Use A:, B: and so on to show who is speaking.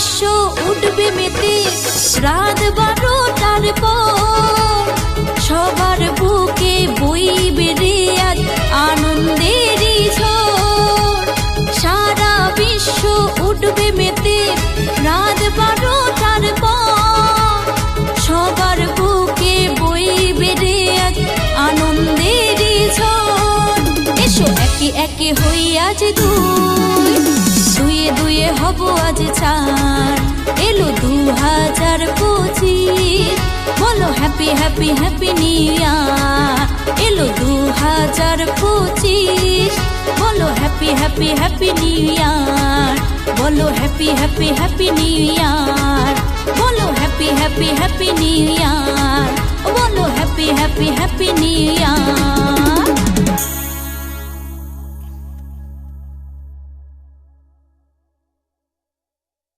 A: বিশ্ব উঠবে মেতে, রাত বারোটার পর। সবার বুকে বইবে রে আজ আনন্দেরই সারা বিশ্ব উঠবে মেতে, রাত বারোটার পর। সবার বুকে বইবে রে আজ আনন্দেরই এসো একে একে হই আজ দুই, দুয়ে দুয়ে হব আজ চার। হ্যাপি হ্যাপি নিয়া এলো দু হাজার পঁচিশ। বলো happy happy happy new year বলো happy happy happy new year বলো happy happy happy new year বলো happy happy happy new year